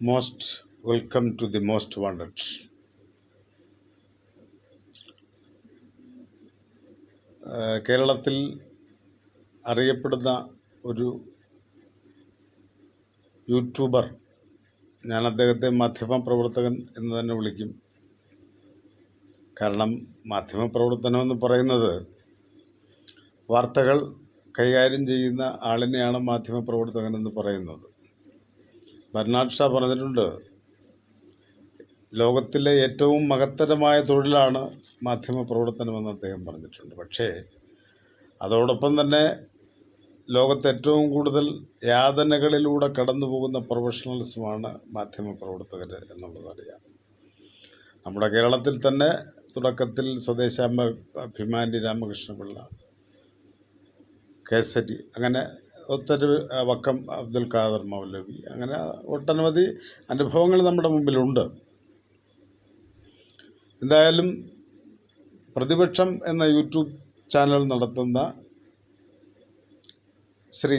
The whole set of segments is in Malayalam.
most welcome to the most wanted. കേരളത്തിൽ അറിയപ്പെടുന്ന ഒരു യൂട്യൂബർ ഞാൻ അദ്ദേഹത്തെ മാധ്യമപ്രവർത്തകൻ എന്ന് തന്നെ വിളിക്കും കാരണം മാധ്യമപ്രവർത്തനം എന്ന് പറയുന്നത് വാർത്തകൾ കൈകാര്യം ചെയ്യുന്ന ആളിനെയാണ് മാധ്യമപ്രവർത്തകൻ എന്ന് പറയുന്നത് ബർണാഡ് ഷാ പറഞ്ഞിട്ടുണ്ട്. ലോകത്തിലെ ഏറ്റവും മഹത്തരമായ തൊഴിലാണ് മാധ്യമപ്രവർത്തനമെന്ന് അദ്ദേഹം പറഞ്ഞിട്ടുണ്ട്. പക്ഷേ അതോടൊപ്പം തന്നെ ലോകത്ത് ഏറ്റവും കൂടുതൽ യാതനകളിലൂടെ കടന്നു പോകുന്ന പ്രൊഫഷണൽസുമാണ് മാധ്യമപ്രവർത്തകർ എന്നുള്ളതറിയാം നമ്മുടെ കേരളത്തിൽ തന്നെ തുടക്കത്തിൽ സ്വദേശാമ്മ അഭിമാനി രാമകൃഷ്ണപിള്ള കേസരി അങ്ങനെ ഒത്തിരി വക്കം അബ്ദുൽ ഖാദർ മൗലവി. അങ്ങനെ ഒട്ടനവധി അനുഭവങ്ങൾ നമ്മുടെ മുമ്പിലുണ്ട്. എന്തായാലും പ്രതിപക്ഷം എന്ന യൂട്യൂബ് ചാനൽ നടത്തുന്ന ശ്രീ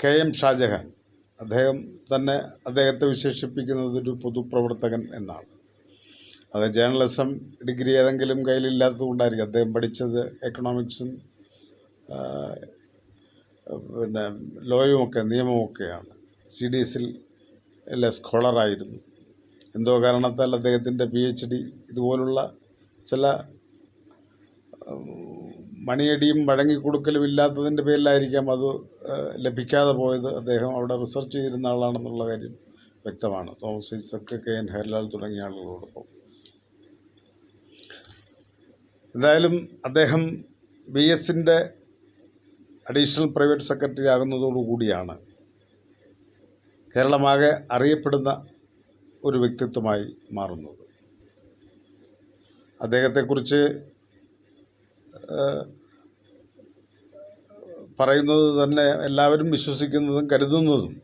കെ എം ഷാജഹാൻ അദ്ദേഹം തന്നെ അദ്ദേഹത്തെ വിശേഷിപ്പിക്കുന്നത് ഒരു പൊതുപ്രവർത്തകൻ എന്നാണ്. അത് ജേർണലിസം ഡിഗ്രി ഏതെങ്കിലും കയ്യിലില്ലാത്തത് കൊണ്ടായിരിക്കും അദ്ദേഹം പഠിച്ചത് എക്കണോമിക്സും പിന്നെ ലോയുമൊക്കെ നിയമമൊക്കെയാണ്. സി ഡി എസിൽ അല്ലെ സ്കോളറായിരുന്നു. എന്തോ കാരണത്താൽ അദ്ദേഹത്തിന്റെ പി എച്ച് ഡി ഇതുപോലുള്ള ചില മണിയടിയും വഴങ്ങിക്കൊടുക്കലും ഇല്ലാത്തതിന്റെ പേരിലായിരിക്കാം അത് ലഭിക്കാതെ പോയത്. അദ്ദേഹം അവിടെ റിസർച്ച് ചെയ്തിരുന്ന ആളാണെന്നുള്ള കാര്യം വ്യക്തമാണ്. Thomas Isaac K N Harilal തുടങ്ങിയ ആളുകളോടൊപ്പം. എന്തായാലും അദ്ദേഹം ബി എസിന്റെ അഡീഷണൽ പ്രൈവറ്റ് സെക്രട്ടറി ആകുന്നതോടുകൂടിയാണ് കേരളമാകെ അറിയപ്പെടുന്ന ഒരു വ്യക്തിത്വമായി മാറുന്നത്. അദ്ദേഹത്തെക്കുറിച്ച് പറയുന്നത് തന്നെ എല്ലാവരും വിശ്വസിക്കുന്നതും കരുതുന്നതും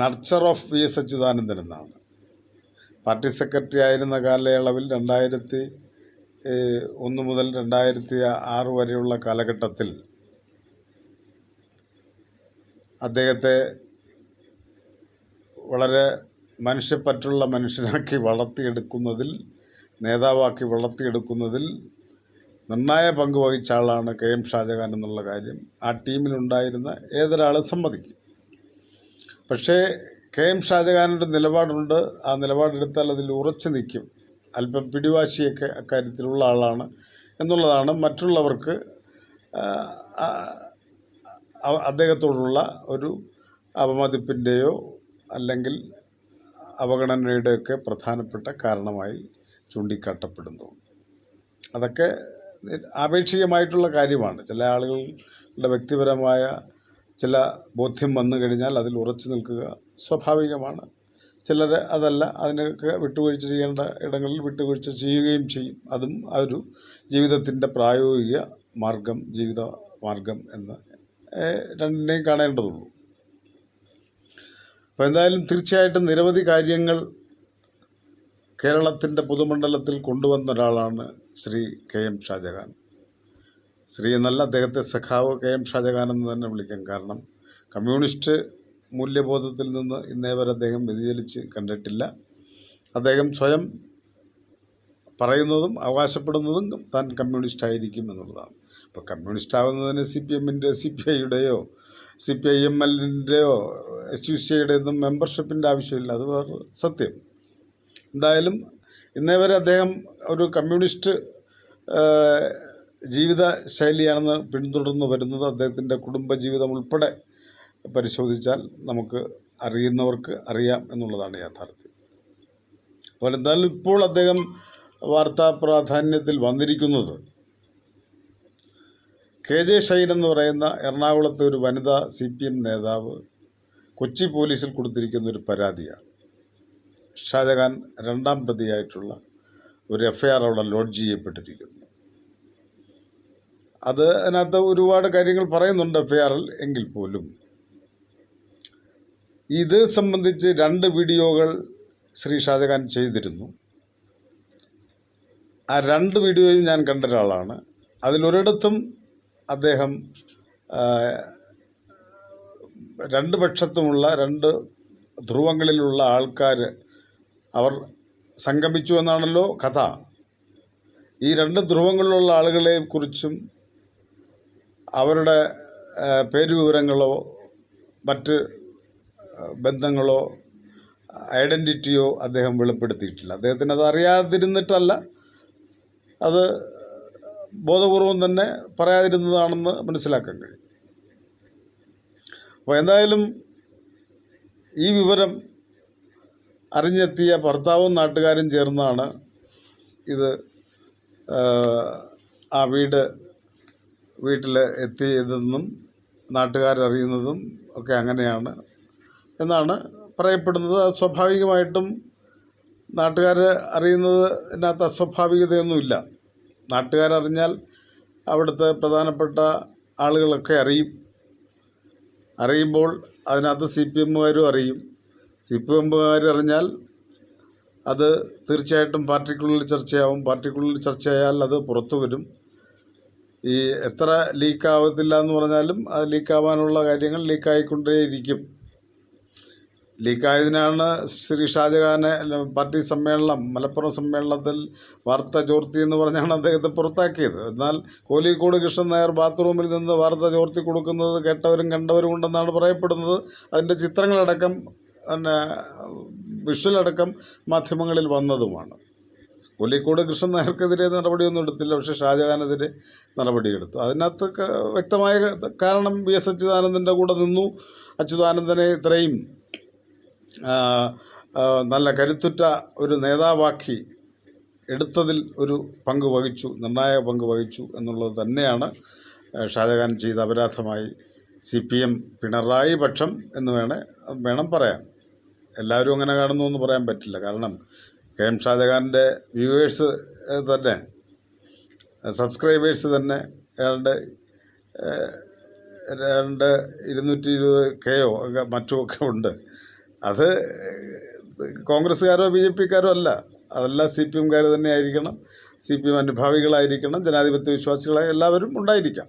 nurture of V S Achuthanandan എന്നാണ്. പാർട്ടി സെക്രട്ടറി ആയിരുന്ന കാലയളവിൽ രണ്ടായിരത്തി ഒന്ന് മുതൽ രണ്ടായിരത്തി ആറ് വരെയുള്ള കാലഘട്ടത്തിൽ അദ്ദേഹത്തെ വളരെ മനുഷ്യപ്പറ്റുള്ള മനുഷ്യനാക്കി വളർത്തിയെടുക്കുന്നതിൽ നേതാവാക്കി വളർത്തിയെടുക്കുന്നതിൽ നിർണായ പങ്ക് വഹിച്ച ആളാണ് കെ എം ഷാജഹാൻ എന്നുള്ള കാര്യം ആ ടീമിലുണ്ടായിരുന്ന ഏതൊരാളും സമ്മതിക്കും. പക്ഷേ കെ എം ഷാജഹാനൊരു നിലപാടുണ്ട്. ആ നിലപാടെടുത്താൽ അതിൽ ഉറച്ചു നിൽക്കും. അല്പം പിടിവാശിയൊക്കെ അക്കാര്യത്തിലുള്ള ആളാണ് എന്നുള്ളതാണ് മറ്റുള്ളവർക്ക് അദ്ദേഹത്തോടുള്ള ഒരു അപമതിപ്പിന്റെയോ അല്ലെങ്കിൽ അവഗണനയുടെയൊക്കെ പ്രധാനപ്പെട്ട കാരണമായി ചൂണ്ടിക്കാട്ടപ്പെടുന്നു. അതൊക്കെ ആപേക്ഷികമായിട്ടുള്ള കാര്യമാണ്. ചില ആളുകളുടെ വ്യക്തിപരമായ ചില ബോധ്യം വന്നു കഴിഞ്ഞാൽ അതിൽ ഉറച്ചു നിൽക്കുക സ്വാഭാവികമാണ്. ചിലർ അതല്ല അതിനൊക്കെ വിട്ടുവീഴ്ച ചെയ്യേണ്ട ഇടങ്ങളിൽ വിട്ടുവീഴ്ച ചെയ്യുകയും ചെയ്യും. അതും ആ ഒരു ജീവിതത്തിന്റെ പ്രായോഗിക മാർഗം ജീവിത മാർഗം എന്ന് രണ്ടിനെയും കാണേണ്ടതുള്ളൂ. അപ്പോൾ എന്തായാലും തീർച്ചയായിട്ടും നിരവധി കാര്യങ്ങൾ കേരളത്തിന്റെ പൊതുമണ്ഡലത്തിൽ കൊണ്ടുവന്ന ഒരാളാണ് ശ്രീ കെ എം ഷാജഹാൻ. ശ്രീ എന്നല്ല അദ്ദേഹത്തെ സഖാവ് കെ എം ഷാജഹാൻ എന്ന് തന്നെ വിളിക്കാം. കാരണം കമ്മ്യൂണിസ്റ്റ് മൂല്യബോധത്തിൽ നിന്ന് ഇന്നേ വരെ അദ്ദേഹം വ്യതിചലിച്ച് കണ്ടിട്ടില്ല. അദ്ദേഹം സ്വയം പറയുന്നതും അവകാശപ്പെടുന്നതും താൻ കമ്മ്യൂണിസ്റ്റ് ആയിരിക്കും എന്നുള്ളതാണ്. അപ്പോൾ കമ്മ്യൂണിസ്റ്റ് ആവുന്നതിന് സി പി എമ്മിന്റെ സി പി ഐയുടെയോ സി പി ഐ എം എല്ലിന്റെയോ എസ് യു സി ഐയുടെ ഒന്നും മെമ്പർഷിപ്പിന്റെ ആവശ്യമില്ല. അത് വേറെ സത്യം. എന്തായാലും ഇന്നേ വരെ അദ്ദേഹം ഒരു കമ്മ്യൂണിസ്റ്റ് ജീവിത ശൈലിയാണെന്ന് പിന്തുടർന്ന് വരുന്നത് അദ്ദേഹത്തിന്റെ കുടുംബജീവിതം ഉൾപ്പെടെ പരിശോധിച്ചാൽ നമുക്ക് അറിയുന്നവർക്ക് അറിയാം എന്നുള്ളതാണ് യാഥാർത്ഥ്യം. അപ്പോൾ എന്തായാലും ഇപ്പോൾ അദ്ദേഹം വാർത്താ പ്രാധാന്യത്തിൽ വന്നിരിക്കുന്നത് കെ ജെ ഷൈൻ എന്ന് പറയുന്ന എറണാകുളത്തെ ഒരു വനിതാ സി പി എം നേതാവ് കൊച്ചി പോലീസിൽ കൊടുത്തിരിക്കുന്ന ഒരു പരാതിയാണ്. ഷാജഹാൻ രണ്ടാം പ്രതിയായിട്ടുള്ള ഒരു എഫ് ഐ ആർ അവിടെ ലോഡ്ജ് ചെയ്യപ്പെട്ടിരിക്കുന്നു. അത് അതിനകത്ത് ഒരുപാട് കാര്യങ്ങൾ പറയുന്നുണ്ട് എഫ് ഐ ആറിൽ എങ്കിൽ പോലും. ഇത് സംബന്ധിച്ച് രണ്ട് വീഡിയോകൾ ശ്രീ ഷാജഹാൻ ചെയ്തിരുന്നു. ആ രണ്ട് വീഡിയോയും ഞാൻ കണ്ട ഒരാളാണ്. അതിലൊരിടത്തും അദ്ദേഹം രണ്ട് പക്ഷത്തുമുള്ള രണ്ട് ധ്രുവങ്ങളിലുള്ള ആൾക്കാർ അവർ സംഗമിച്ചു എന്നാണല്ലോ കഥ. ഈ രണ്ട് ധ്രുവങ്ങളിലുള്ള ആളുകളെ കുറിച്ചും അവരുടെ പേരുവിവരങ്ങളോ മറ്റ് ബന്ധങ്ങളോ ഐഡന്റിറ്റിയോ അദ്ദേഹം വെളിപ്പെടുത്തിയിട്ടില്ല. അദ്ദേഹത്തിന് അത് അറിയാതിരുന്നിട്ടല്ല അത് ബോധപൂർവം തന്നെ പറയാതിരുന്നതാണെന്ന് മനസ്സിലാക്കാൻ കഴിയും. അപ്പോൾ എന്തായാലും ഈ വിവരം അറിഞ്ഞെത്തിയ ഭർത്താവും നാട്ടുകാരും ചേർന്നാണ് ഇത് ആ, വീട് വീട്ടിൽ എത്തിയതെന്നും നാട്ടുകാരറിയുന്നതും ഒക്കെ അങ്ങനെയാണ്. എന്നാണ് പറയപ്പെടുന്നത്. അത് സ്വാഭാവികമായിട്ടും നാട്ടുകാർ അറിയുന്നതിനകത്ത് അസ്വാഭാവികതയൊന്നുമില്ല. നാട്ടുകാരറിഞ്ഞാൽ അവിടുത്തെ പ്രധാനപ്പെട്ട ആളുകളൊക്കെ അറിയും. അറിയുമ്പോൾ അതിനകത്ത് സി പി എമ്മുകാരും അറിയും. സി പി എമ്മുകാർ അറിഞ്ഞാൽ അത് തീർച്ചയായിട്ടും പാർട്ടിക്കുള്ളിൽ ചർച്ചയാവും. പാർട്ടിക്കുള്ളിൽ ചർച്ചയായാൽ അത് പുറത്തു വരും. ഈ എത്ര ലീക്കാവത്തില്ല എന്ന് പറഞ്ഞാലും അത് ലീക്കാവാനുള്ള കാര്യങ്ങൾ ലീക്കായിക്കൊണ്ടേയിരിക്കും. ലീക്കായതിനാണ് ശ്രീ ഷാജഹാനെ പാർട്ടി സമ്മേളനം മലപ്പുറം സമ്മേളനത്തിൽ വാർത്ത ചോർത്തി എന്ന് പറഞ്ഞാണ് അദ്ദേഹത്തെ പുറത്താക്കിയത്. എന്നാൽ കോലിക്കോട് കൃഷ്ണൻ നായർ ബാത്റൂമിൽ നിന്ന് വാർത്ത ചോർത്തി കൊടുക്കുന്നത് കേട്ടവരും കണ്ടവരും ഉണ്ടെന്നാണ് പറയപ്പെടുന്നത്. അതിന്റെ ചിത്രങ്ങളടക്കം പിന്നെ വിഷ്വലടക്കം മാധ്യമങ്ങളിൽ വന്നതുമാണ്. കോലിക്കോട് കൃഷ്ണൻ നായർക്കെതിരെ നടപടിയൊന്നും എടുത്തില്ല. പക്ഷേ ഷാജഹാനെതിരെ നടപടിയെടുത്തു. അതിനകത്ത് വ്യക്തമായ കാരണം വി എസ് അച്യുതാനന്ദന്റെ കൂടെ നിന്നു. അച്യുതാനന്ദനെ ഇത്രയും നല്ല കരുത്തുറ്റ ഒരു നേതാവാക്കി എടുത്തതിൽ ഒരു പങ്ക് വഹിച്ചു നിർണായക പങ്ക് വഹിച്ചു എന്നുള്ളത് തന്നെയാണ് ഷാജഹാൻ ചെയ്ത അപരാധമായി സി പി എം പിണറായി പക്ഷം എന്ന് വേണേ വേണം പറയാൻ. എല്ലാവരും അങ്ങനെ കാണുന്നു എന്ന് പറയാൻ പറ്റില്ല. കാരണം കെ എം ഷാജഹാന്റെ വ്യൂവേഴ്സ് തന്നെ സബ്സ്ക്രൈബേഴ്സ് തന്നെ ഏതാണ്ട് രണ്ട് ഇരുന്നൂറ്റി ഇരുപത് കെയോ മറ്റുമൊക്കെ ഉണ്ട്. അത് കോൺഗ്രസ്സുകാരോ ബി ജെ പിക്കാരോ അല്ല. അതല്ല സി പി എംകാർ തന്നെ ആയിരിക്കണം സി പി എം അനുഭാവികളായിരിക്കണം ജനാധിപത്യ വിശ്വാസികളായ എല്ലാവരും ഉണ്ടായിരിക്കാം.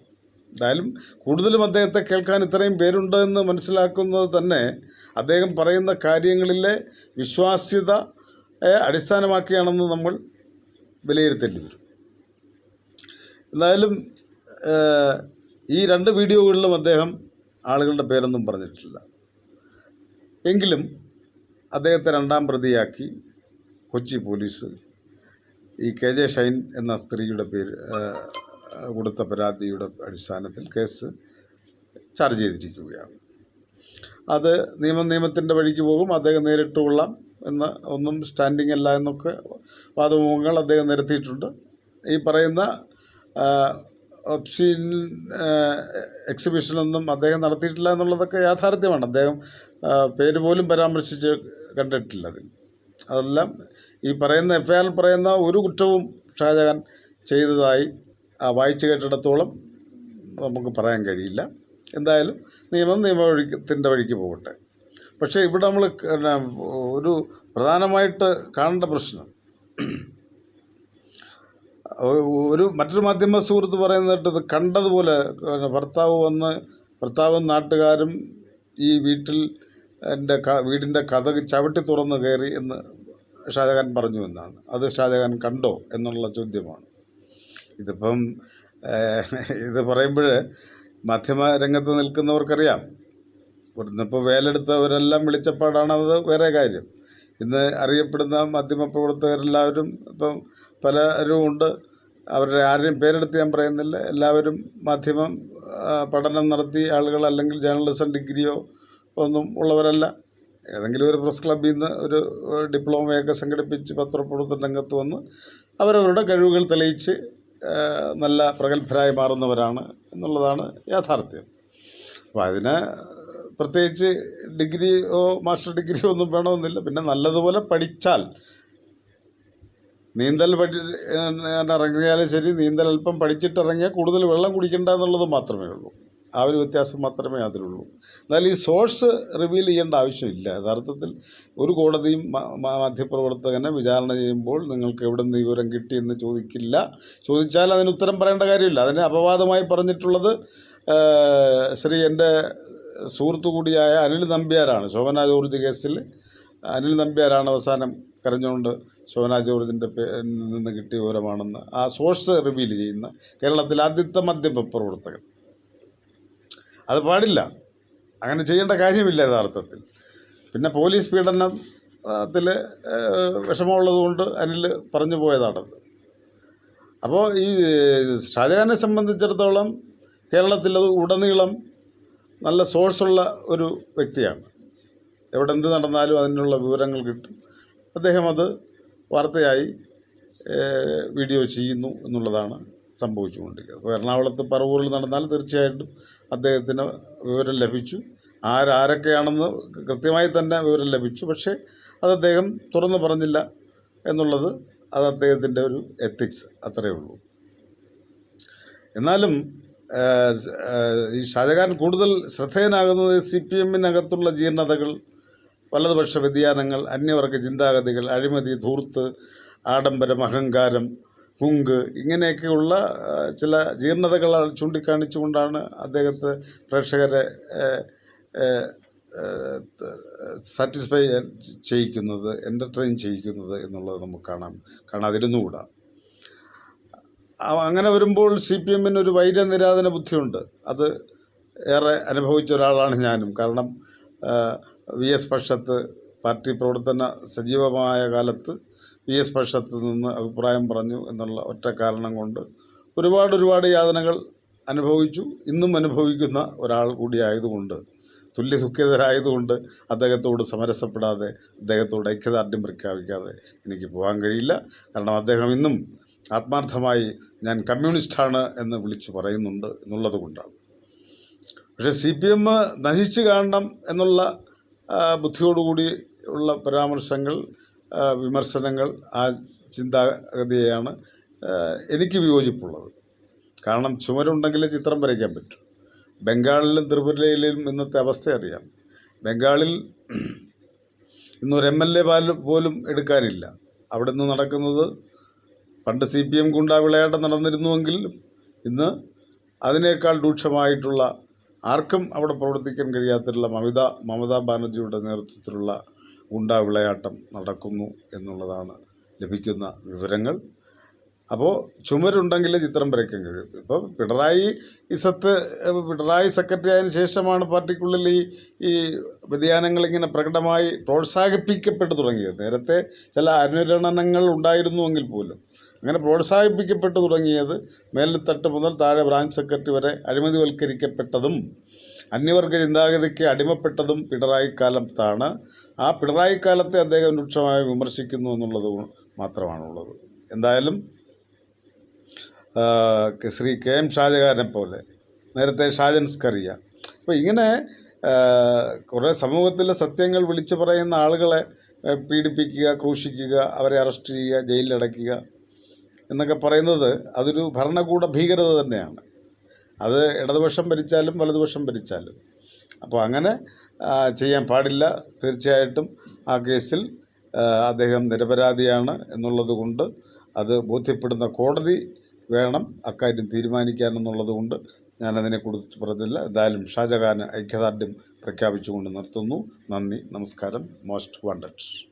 എന്തായാലും കൂടുതലും അദ്ദേഹത്തെ കേൾക്കാൻ ഇത്രയും പേരുണ്ട് എന്ന് മനസ്സിലാക്കുന്നത് തന്നെ അദ്ദേഹം പറയുന്ന കാര്യങ്ങളിലെ വിശ്വാസ്യത അടിസ്ഥാനമാക്കിയാണെന്ന് നമ്മൾ വിലയിരുത്തേണ്ടി വരും എന്തായാലും ഈ രണ്ട് വീഡിയോകളിലും അദ്ദേഹം ആളുകളുടെ പേരൊന്നും പറഞ്ഞിട്ടില്ല. എങ്കിലും അദ്ദേഹത്തെ രണ്ടാം പ്രതിയാക്കി കൊച്ചി പോലീസ്. ഈ കെ ജെ ഷൈൻ എന്ന സ്ത്രീയുടെ പേര് കൊടുത്ത പരാതിയുടെ അടിസ്ഥാനത്തിൽ കേസ് ചാർജ് ചെയ്തിരിക്കുകയാണ്. അത് നിയമം നിയമത്തിന്റെ വഴിക്ക് പോകും അദ്ദേഹം നേരിട്ട് കൊള്ളാം എന്ന് ഒന്നും സ്റ്റാൻഡിംഗ് അല്ല എന്നൊക്കെ വാദമുഖങ്ങൾ അദ്ദേഹം നിരത്തിയിട്ടുണ്ട്. ഈ പറയുന്ന ഒബ്സീൻ ആ, എക്സിബിഷനൊന്നും അദ്ദേഹം നടത്തിയിട്ടില്ല എന്നുള്ളതൊക്കെ യാഥാർത്ഥ്യമാണ്. അദ്ദേഹം പേര് പോലും പരാമർശിച്ച് കണ്ടിട്ടില്ല അതിൽ. അതെല്ലാം ഈ പറയുന്ന എഫ് ഐ പറയുന്ന ഒരു കുറ്റവും ഷാജഹാൻ ചെയ്തതായി വായിച്ചു കേട്ടിടത്തോളം നമുക്ക് പറയാൻ കഴിയില്ല. എന്തായാലും നിയമം നിയമ വഴിക്കത്തിന്റെ വഴിക്ക് പോകട്ടെ. പക്ഷേ ഇവിടെ നമ്മൾ ഒരു പ്രധാനമായിട്ട് കാണേണ്ട പ്രശ്നം ഒരു മറ്റൊരു മാധ്യമ സുഹൃത്ത് പറയുന്നിട്ട് ഇത് കണ്ടതുപോലെ ഭർത്താവ് വന്ന് ഭർത്താവും നാട്ടുകാരും ഈ വീട്ടിൽ എന്റെ ക വീടിന്റെ കഥക് ചവിട്ടി തുറന്ന് കയറി എന്ന് ഷാജഹാൻ പറഞ്ഞു എന്നാണ്. അത് ഷാജഹാൻ കണ്ടോ എന്നുള്ള ചോദ്യമാണ്. ഇതിപ്പം ഇത് പറയുമ്പോൾ മാധ്യമ രംഗത്ത് നിൽക്കുന്നവർക്കറിയാം. ഇന്നിപ്പോൾ വേലെടുത്തവരെല്ലാം വിളിച്ചപ്പാടാണ് അത് വേറെ കാര്യം. ഇന്ന് അറിയപ്പെടുന്ന മാധ്യമപ്രവർത്തകരെല്ലാവരും ഇപ്പം പലരും ഉണ്ട്. അവരുടെ ആരെയും പേരെടുത്ത് ഞാൻ പറയുന്നില്ല. എല്ലാവരും മാധ്യമം പഠനം നടത്തിയ ആളുകൾ അല്ലെങ്കിൽ ജേർണലിസം ഡിഗ്രിയോ ഒന്നും ഉള്ളവരല്ല. ഏതെങ്കിലും ഒരു പ്രസ് ക്ലബ്ബിൽ നിന്ന് ഒരു ഡിപ്ലോമയൊക്കെ സംഘടിപ്പിച്ച് പത്രപ്രവർത്തന രംഗത്ത് വന്ന് അവരവരുടെ കഴിവുകൾ തെളിയിച്ച് നല്ല പ്രഗത്ഭരായി മാറുന്നവരാണ് എന്നുള്ളതാണ് യാഥാർത്ഥ്യം. അപ്പോൾ അതിന് പ്രത്യേകിച്ച് ഡിഗ്രിയോ മാസ്റ്റർ ഡിഗ്രിയോ ഒന്നും വേണമെന്നില്ല. പിന്നെ നല്ലതുപോലെ പഠിച്ചാൽ നീന്തൽ പഠി ഇറങ്ങിയാലും ശരി നീന്തൽ അല്പം പഠിച്ചിട്ടിറങ്ങിയാൽ കൂടുതൽ വെള്ളം കുടിക്കണ്ട എന്നുള്ളത് മാത്രമേ ഉള്ളൂ. ആ ഒരു വ്യത്യാസം മാത്രമേ അതിലുള്ളൂ. എന്നാൽ ഈ സോഴ്സ് റിവീൽ ചെയ്യേണ്ട ആവശ്യമില്ല. യഥാർത്ഥത്തിൽ ഒരു കോടതിയും മാധ്യമപ്രവർത്തകനെ വിചാരണ ചെയ്യുമ്പോൾ നിങ്ങൾക്ക് എവിടെ നിന്ന് വിവരം കിട്ടിയെന്ന് ചോദിക്കില്ല. ചോദിച്ചാൽ അതിന് ഉത്തരം പറയേണ്ട കാര്യമില്ല. അതിന് അപവാദമായി പറഞ്ഞിട്ടുള്ളത് ശ്രീ എന്റെ സുഹൃത്തു കൂടിയായ അനിൽ നമ്പ്യാരാണ് ശോഭന ജോർജ് കേസിൽ. അനിൽ നമ്പ്യാരാണ് അവസാനം കരഞ്ഞുകൊണ്ട് ശോഭന ജോർജിന്റെ നിന്ന് കിട്ടിയ വിവരമാണെന്ന് ആ സോഴ്സ് റിവീൽ ചെയ്യുന്ന കേരളത്തിലെ ആദ്യത്തെ മദ്യപ പ്രവർത്തകൻ അത് പാടില്ല. അങ്ങനെ ചെയ്യേണ്ട കാര്യമില്ല യഥാർത്ഥത്തിൽ. പിന്നെ പോലീസ് പീഡനത്തിൽ വിഷമമുള്ളതുകൊണ്ട് അനിൽ പറഞ്ഞു പോയതാണത് അപ്പോൾ ഈ ഷാജഹാനെ സംബന്ധിച്ചിടത്തോളം കേരളത്തിൽ ഉടനീളം നല്ല സോഴ്സുള്ള ഒരു വ്യക്തിയാണ്. എവിടെ എന്ത് നടന്നാലും അതിനുള്ള വിവരങ്ങൾ കിട്ടും. അദ്ദേഹം അത് വാർത്തയായി വീഡിയോ ചെയ്യുന്നു എന്നുള്ളതാണ് സംഭവിച്ചുകൊണ്ടിരിക്കുന്നത്. അപ്പോൾ എറണാകുളത്ത് പറവൂരിൽ നടന്നാൽ തീർച്ചയായിട്ടും അദ്ദേഹത്തിന് വിവരം ലഭിച്ചു. ആരാരൊക്കെയാണെന്ന് കൃത്യമായി തന്നെ വിവരം ലഭിച്ചു. പക്ഷേ അത് അദ്ദേഹം തുറന്നു പറഞ്ഞില്ല എന്നുള്ളത് അത് അദ്ദേഹത്തിന്റെ ഒരു എത്തിക്സ് അത്രയേ ഉള്ളൂ. എന്നാലും ഈ ഷാജഹാൻ കൂടുതൽ ശ്രദ്ധേയനാകുന്നത് സി പി എമ്മിനകത്തുള്ള ജീർണതകൾ വലതുപക്ഷ വ്യതിയാനങ്ങൾ അന്യവർഗ ചിന്താഗതികൾ അഴിമതി ധൂർത്ത് ആഡംബരം അഹങ്കാരം കുങ്ക് ഇങ്ങനെയൊക്കെയുള്ള ചില ജീർണതകൾ ചൂണ്ടിക്കാണിച്ചുകൊണ്ടാണ് അദ്ദേഹത്തെ പ്രേക്ഷകരെ സാറ്റിസ്ഫൈ ചെയ്യിക്കുന്നത് എന്റർടൈൻ ചെയ്യിക്കുന്നത് എന്നുള്ളത് നമുക്ക് കാണാം കാണാതിരുന്നുകൂടാ. അങ്ങനെ വരുമ്പോൾ സി പി എമ്മിന് ഒരു വൈരനിരാധന ബുദ്ധിയുണ്ട്. അത് ഏറെ അനുഭവിച്ച ഒരാളാണ് ഞാനും. കാരണം വി എസ് പക്ഷത്ത് പാർട്ടി പ്രവർത്തന സജീവമായ കാലത്ത് വി എസ് പക്ഷത്ത് നിന്ന് അഭിപ്രായം പറഞ്ഞു എന്നുള്ള ഒറ്റ കാരണം കൊണ്ട് ഒരുപാട് ഒരുപാട് യാതനകൾ അനുഭവിച്ചു. ഇന്നും അനുഭവിക്കുന്ന ഒരാൾ കൂടിയായതുകൊണ്ട് തുല്യ ദുഃഖിതരായതുകൊണ്ട് അദ്ദേഹത്തോട് സമരസപ്പെടാതെ അദ്ദേഹത്തോട് ഐക്യദാർഢ്യം പ്രഖ്യാപിക്കാതെ എനിക്ക് പോകാൻ കഴിയില്ല. കാരണം അദ്ദേഹം ഇന്നും ആത്മാർത്ഥമായി ഞാൻ കമ്മ്യൂണിസ്റ്റാണ് എന്ന് വിളിച്ചു പറയുന്നുണ്ട് എന്നുള്ളത് കൊണ്ടാണ്. പക്ഷേ സി പി എം നശിച്ചു കാണണം എന്നുള്ള ബുദ്ധിയോടുകൂടി ഉള്ള പരാമർശങ്ങൾ വിമർശനങ്ങൾ ആ ചിന്താഗതിയാണ് എനിക്ക് വിയോജിപ്പുള്ളത്. കാരണം ചുമരുണ്ടെങ്കിലേ ചിത്രം വരയ്ക്കാൻ പറ്റൂ. ബംഗാളിലും ത്രിപുരയിലും ഇന്നത്തെ അവസ്ഥ അറിയാം. ബംഗാളിൽ ഇന്നൊരു എം എൽ എ പോലും എടുക്കാനില്ല. അവിടെ നിന്ന് നടക്കുന്നത് പണ്ട് സി പി എം ഗുണ്ടാ വിളയാട്ടം നടന്നിരുന്നുവെങ്കിൽ ഇന്ന് അതിനേക്കാൾ രൂക്ഷമായിട്ടുള്ള ആർക്കും അവിടെ പ്രവർത്തിക്കാൻ കഴിയാത്തുള്ള മമിത മമതാ ബാനർജിയുടെ നേതൃത്വത്തിലുള്ള ഗുണ്ടാ വിളയാട്ടം നടക്കുന്നു എന്നുള്ളതാണ് ലഭിക്കുന്ന വിവരങ്ങൾ. അപ്പോൾ ചുമരുണ്ടെങ്കിലേ ചിത്രം വരയ്ക്കാൻ കഴിയും. ഇപ്പോൾ പിണറായി ഇസത്ത് സത്ത് പിണറായി സെക്രട്ടറി ആയതിനു ശേഷമാണ് പാർട്ടിക്കുള്ളിൽ ഈ ഈ വ്യതിയാനങ്ങൾ ഇങ്ങനെ പ്രകടമായി പ്രോത്സാഹിപ്പിക്കപ്പെട്ടു തുടങ്ങിയത്. നേരത്തെ ചില അനുരണനങ്ങൾ ഉണ്ടായിരുന്നുവെങ്കിൽ പോലും അങ്ങനെ പ്രോത്സാഹിപ്പിക്കപ്പെട്ടു തുടങ്ങിയത് മേൽത്തട്ട് മുതൽ താഴെ ബ്രാഞ്ച് സെക്രട്ടറി വരെ അഴിമതിവൽക്കരിക്കപ്പെട്ടതും അന്യവർഗ ചിന്താഗതിക്ക് അടിമപ്പെട്ടതും പിണറായി കാലത്താണ് ആ പിണറായി കാലത്തെ അദ്ദേഹം രൂക്ഷമായി വിമർശിക്കുന്നു എന്നുള്ളത് മാത്രമാണുള്ളത്. എന്തായാലും ശ്രീ കെ എം ഷാജഹാനെ പോലെ നേരത്തെ ഷാജൻ സ്കറിയ. അപ്പോൾ ഇങ്ങനെ കുറേ സമൂഹത്തിലെ സത്യങ്ങൾ വിളിച്ചു പറയുന്ന ആളുകളെ പീഡിപ്പിക്കുക ക്രൂശിക്കുക അവരെ അറസ്റ്റ് ചെയ്യുക ജയിലിലടയ്ക്കുക എന്നൊക്കെ പറയുന്നത് അതൊരു ഭരണകൂട ഭീകരത തന്നെയാണ്. അത് ഇടതുപക്ഷം ഭരിച്ചാലും വലതുപക്ഷം ഭരിച്ചാലും. അപ്പോൾ അങ്ങനെ ചെയ്യാൻ പാടില്ല. തീർച്ചയായിട്ടും ആ കേസിൽ അദ്ദേഹം നിരപരാധിയാണ് എന്നുള്ളത് കൊണ്ട് അത് ബോധ്യപ്പെടുന്ന കോടതി വേണം അക്കാര്യം തീരുമാനിക്കാനെന്നുള്ളത് കൊണ്ട് ഞാനതിനെക്കുറിച്ച് പറഞ്ഞില്ല. എന്തായാലും ഷാജഹാന് ഐക്യദാർഢ്യം പ്രഖ്യാപിച്ചുകൊണ്ട് നിർത്തുന്നു. നന്ദി നമസ്കാരം. Most wanted.